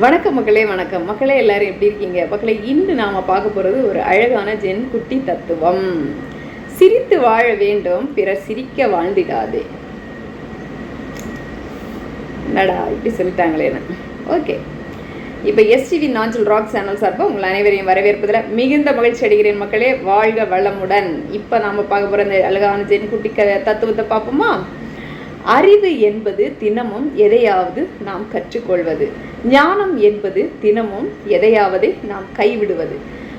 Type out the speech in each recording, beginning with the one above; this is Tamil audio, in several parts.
வணக்கம் மக்களே வணக்கம். மக்களே எல்லாரும் எப்படி இருக்கீங்க? மக்களே இன்று நாம பார்க்க போறது ஒரு அழகான ஜென் குட்டி தத்துவம். சிரித்து வாழ வேண்டும் பிறர் சிரிக்க வாழ்ந்திடாதே. என்னடா இப்படி சொல்லிட்டாங்களேன்னு ஓகே இப்போ எஸ்டிவி நாஞ்சல் ராக் சேனல் சார்பாக உங்கள் அனைவரையும் வரவேற்பதில் மிகுந்த மகிழ்ச்சி அடைகிறேன் மக்களே. வாழ்க வளமுடன். இப்போ நாம் பார்க்க போகிற இந்த அழகான ஜென் குட்டி க தத்துவத்தை பார்ப்போமா? அறிவு என்பது தினமும் எதையாவது நாம் கற்றுக்கொள்வது. ஞானம் என்பது தினமும் எதையாவது நாம் கைவிடுவது.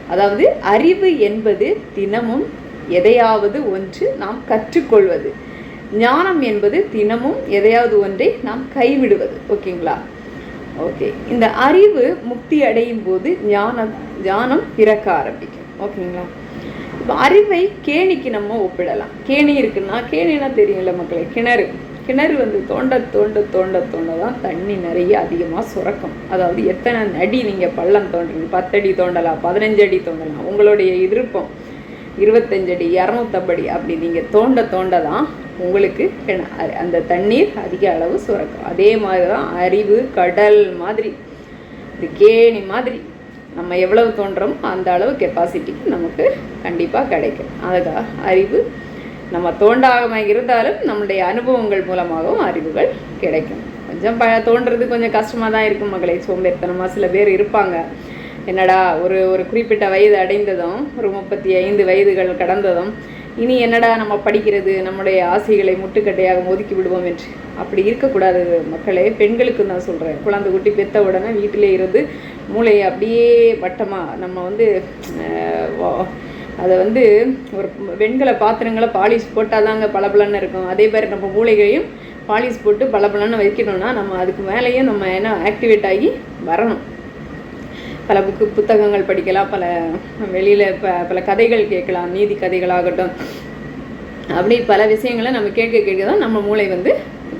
அதாவது அறிவு என்பது தினமும் எதையாவது ஒன்று நாம் கற்றுக்கொள்வது. ஞானம் என்பது தினமும் எதையாவது ஒன்றை நாம் கைவிடுவது. ஓகேங்களா? ஓகே. இந்த அறிவு முக்தி அடையும் போது ஞானம் ஞானம் பிறக்க ஆரம்பிக்கும். ஓகேங்களா? இப்போ அறிவை கேணிக்கு நம்ம ஒப்பிடலாம். கேணி இருக்குன்னா கேணினா தெரியும்ல மக்களை கிணறு. கிணறு வந்து தோண்ட தோண்ட தோண்ட தோண்ட தான் தண்ணி நிறைய அதிகமாக சுரக்கும். அதாவது எத்தனை அடி நீங்கள் பள்ளம் தோண்டுறீங்க பத்தடி தோண்டலாம் பதினஞ்சு அடி தோண்டலாம். உங்களுடைய விருப்பம் இருபத்தஞ்சடி இரநூத்தம்படி அப்படி நீங்கள் தோண்ட தோண்ட தான் உங்களுக்கு கிண- அ- அந்த தண்ணீர் அதிக அளவு சுரக்கும். அதே மாதிரி தான் அறிவு கடல் மாதிரி இது கேணி மாதிரி நம்ம எவ்வளவு தோன்றோமோ அந்த அளவு கெப்பாசிட்டிக்கு நமக்கு கண்டிப்பாக கிடைக்கும். அதுக்காக அறிவு நம்ம தோண்டாமல் இருந்தாலும் நம்மளுடைய அனுபவங்கள் மூலமாகவும் அறிவுகள் கிடைக்கும். கொஞ்சம் ப தோன்றது கொஞ்சம் கஷ்டமாக தான் இருக்கும் மகளே. சோம்பேறித்தனமாக சில பேர் இருப்பாங்க. என்னடா ஒரு ஒரு குறிப்பிட்ட வயது அடைந்ததும் ஒரு முப்பத்தி ஐந்து வயதுகள் கடந்ததும் இனி என்னடா நம்ம படிக்கிறது நம்முடைய ஆசைகளை முட்டுக்கட்டையாக ஒதுக்கி விடுவோம் என்று. அப்படி இருக்கக்கூடாது மக்களே. பெண்களுக்கு நான் சொல்கிறேன் குழந்தை குட்டி பெத்த உடனே வீட்டிலே இருந்து மூளையை அப்படியே வட்டமாக நம்ம வந்து அதை வந்து ஒரு வெண்கல பாத்திரங்களை பாலிஷ் போட்டால் தாங்க பளபளன்னு இருக்கும். அதே மாதிரி நம்ம மூளைகளையும் பாலிஷ் போட்டு பளபளன்னு வைக்கணும்னா நம்ம அதுக்கு மேலேயும் நம்ம என்ன ஆக்டிவேட் ஆகி வரணும். பல புக்கு புத்தகங்கள் படிக்கலாம் பல வெளியில் ப பல கதைகள் கேட்கலாம். நீதி கதைகளாகட்டும். அப்படி பல விஷயங்களை நம்ம கேட்க கேட்க தான் நம்ம மூளை வந்து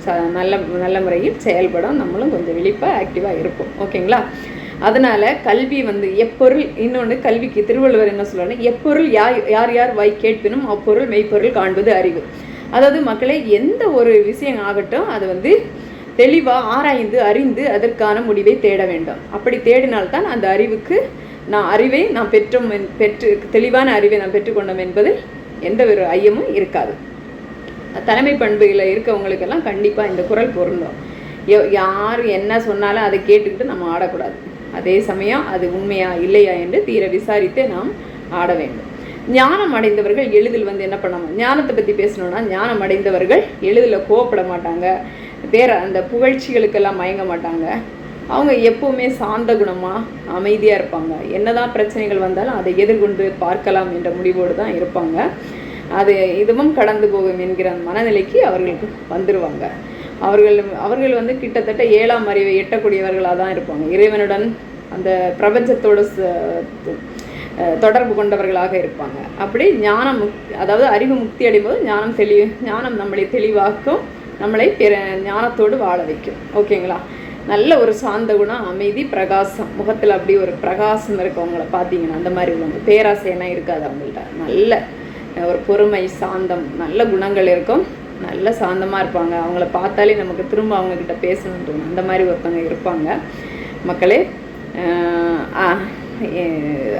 ச நல்ல நல்ல முறையில் செயல்படும். நம்மளும் கொஞ்சம் விழிப்பாக ஆக்டிவாக இருப்போம். ஓகேங்களா அதனால் கல்வி வந்து எப்பொருள் இன்னொன்று கல்விக்கு திருவள்ளுவர் என்ன சொல்லணும் எப்பொருள் யார் யார் யார் வாய் கேட்பினும் அப்பொருள் மெய்ப்பொருள் காண்பது அறிவு. அதாவது மக்களை எந்த ஒரு விஷயம் ஆகட்டும் அது வந்து தெளிவாக ஆராய்ந்து அறிந்து அதற்கான முடிவை தேட வேண்டும். அப்படி தேடினால்தான் அந்த அறிவுக்கு நான் அறிவை நான் பெற்றோம் பெற்று தெளிவான அறிவை நான் பெற்றுக்கொண்டோம் என்பதில் எந்த ஒரு ஐயமும் இருக்காது. தலைமை பண்புகளில் இருக்கவங்களுக்கெல்லாம் கண்டிப்பாக இந்த குரல் பொருந்தும். யோ- யார் என்ன சொன்னாலும் அதை கேட்டுக்கிட்டு நம்ம ஆடக்கூடாது. அதே சமயம் அது உண்மையா இல்லையா என்று தீர விசாரித்து நாம் ஆட வேண்டும். ஞானம் அடைந்தவர்கள் எளிதில் வந்து என்ன பண்ணணும்? ஞானத்தை பற்றி பேசணும்னா ஞானம் அடைந்தவர்கள் எளிதில் கோவப்பட மாட்டாங்க. வேற அந்த புகழ்ச்சிகளுக்கெல்லாம் மயங்க மாட்டாங்க. அவங்க எப்பவுமே சாந்த குணமாக அமைதியாக இருப்பாங்க. என்னதான் பிரச்சனைகள் வந்தாலும் அதை எதிர்கொண்டு பார்க்கலாம் என்ற முடிவோடு தான் இருப்பாங்க. அது இதுவும் கடந்து போகும் என்கிற மனநிலைக்கு அவர்களுக்கு வந்துடுவாங்க அவர்கள் அவர்கள் வந்து கிட்டத்தட்ட ஏழாம் அறிவை எட்டக்கூடியவர்களாக தான் இருப்பாங்க. இறைவனுடன் அந்த பிரபஞ்சத்தோட தொடர்பு கொண்டவர்களாக இருப்பாங்க. அப்படி ஞானம் அதாவது அறிவு முக்தி அடையும்போது ஞானம் தெளி ஞானம் நம்மளை தெளிவாக்கும் நம்மளை பிற ஞானத்தோடு வாழ வைக்கும். ஓகேங்களா? நல்ல ஒரு சாந்த குணம் அமைதி பிரகாசம். முகத்தில் அப்படி ஒரு பிரகாசம் இருக்கவங்கள பார்த்தீங்கன்னா அந்த மாதிரி உள்ளவங்க. பேராசையெல்லாம் இருக்காது அவங்கள்ட்ட. நல்ல ஒரு பொறுமை சாந்தம் நல்ல குணங்கள் இருக்கும். நல்ல சாந்தமாக இருப்பாங்க. அவங்கள பார்த்தாலே நமக்கு திரும்ப அவங்கக்கிட்ட பேசணும்னு தோணும். அந்த மாதிரி ஒருத்தவங்க இருப்பாங்க. மக்களே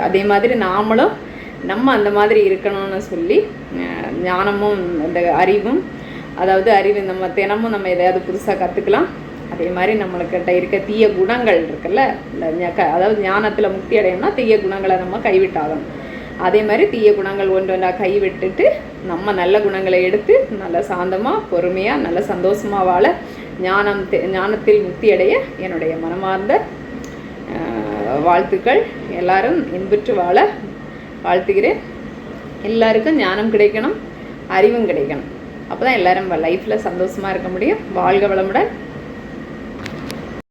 அதே மாதிரி நாமளும் நம்ம அந்த மாதிரி இருக்கணும்னு சொல்லி ஞானமும் அந்த அறிவும் அதாவது அறிவு நம்ம தினமும் நம்ம எதையாவது புதுசாக கற்றுக்கலாம் அதே மாதிரி நம்மளுக்கிட்ட இருக்க தீய குணங்கள் இருக்குல்ல இந்த க- அதாவது ஞானத்தில் முக்தி அடையணும்னா தீய குணங்களை நம்ம கைவிட்டாகணும். அதே மாதிரி தீய குணங்கள் ஒன்று ஒன்றா கைவிட்டுட்டு நம்ம நல்ல குணங்களை எடுத்து நல்ல சாந்தமாக பொறுமையாக நல்ல சந்தோஷமாக வாழ ஞானம் தெ- ஞானத்தில் முக்தி அடைய என்னுடைய மனமார்ந்த வாழ்த்துக்கள். எல்லாரும் இன்புற்று வாழ வாழ்த்துகிறேன். எல்லாருக்கும் ஞானம் கிடைக்கணும் அறிவும் கிடைக்கணும். அப்போ தான் எல்லோரும் லைஃப்பில் சந்தோஷமாக இருக்க முடியும். வாழ்க வளமுடன்.